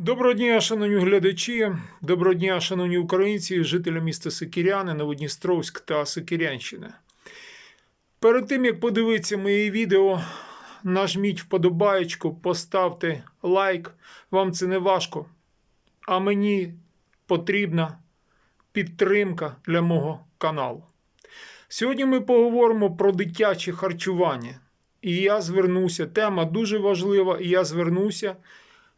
Доброго дня, шановні глядачі, доброго дня, шановні українці, жителі міста Сокіряни, Новодністровськ та Сокірянщини. Перед тим як подивитися моє відео, нажміть вподобаєчку, поставте лайк. Вам це не важко. А мені потрібна підтримка для мого каналу. Сьогодні ми поговоримо про дитяче харчування. І я звернуся, тема дуже важлива, і я звернуся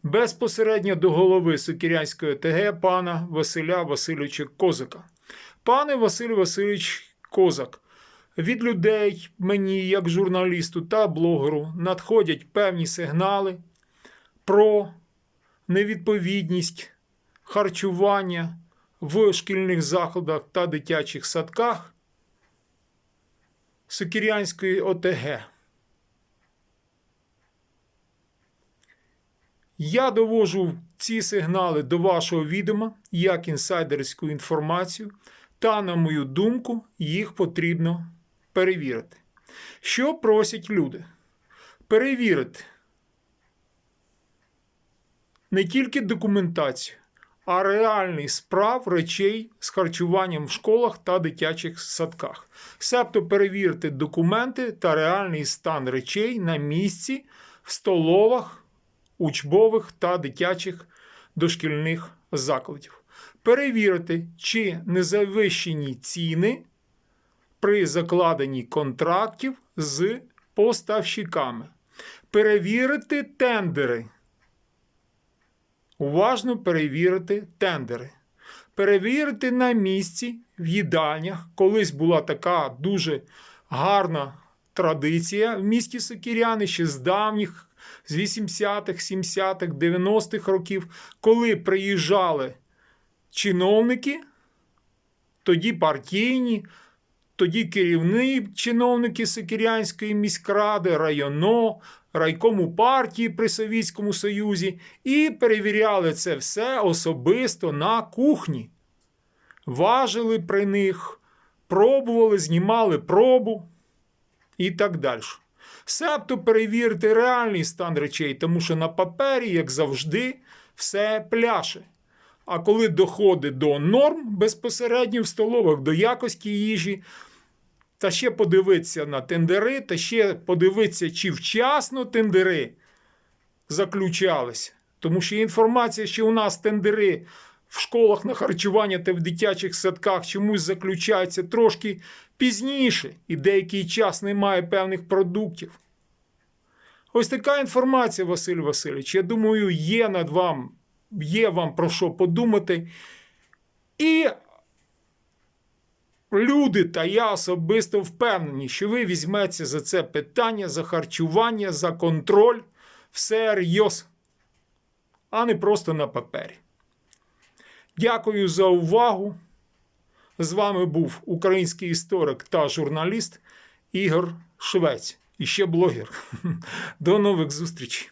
безпосередньо до голови Сокірянської ТГ пана Василя Васильовича Козака. Пане Василь Васильович Козак, від людей мені, як журналісту та блогеру, надходять певні сигнали про невідповідність харчування в шкільних закладах та дитячих садках Сокірянської ОТГ. Я довожу ці сигнали до вашого відома як інсайдерську інформацію, та, на мою думку, їх потрібно перевірити. Що просять люди? Перевірити не тільки документацію, а реальний справ речей з харчуванням в школах та дитячих садках. Себто перевірити документи та реальний стан речей на місці в столовах учбових та дитячих дошкільних закладів. Перевірити, чи не завищені ціни при закладенні контрактів з поставщиками. Перевірити тендери. Уважно перевірити тендери. Перевірити на місці в їдальнях. Колись була така дуже гарна традиція в місті Сокіряни ще з давніх з 80-х, 70-х, 90-х років, коли приїжджали чиновники, тоді партійні, тоді керівні чиновники Сокірянської міськради, районо, райкому партії при Совєтському Союзі, і перевіряли це все особисто на кухні. Важили при них, пробували, знімали пробу і так далі. Себто перевірити реальний стан речей, тому що на папері, як завжди, все пляше. А коли доходить до норм безпосередньо в столових, до якості їжі, та ще подивитися на тендери, та ще подивитися, чи вчасно тендери заключалися. Тому що інформація, що у нас тендери в школах на харчування та в дитячих садках чомусь заключаються трошки пізніше, і деякий час немає певних продуктів. Ось така інформація, Василь Васильович. Я думаю, є над вам, є вам про що подумати. І люди та я особисто впевнені, що ви візьметеся за це питання, за харчування, за контроль всерйоз, а не просто на папері. Дякую за увагу. З вами був український історик та журналіст Ігор Швець і ще блогер. До нових зустрічей!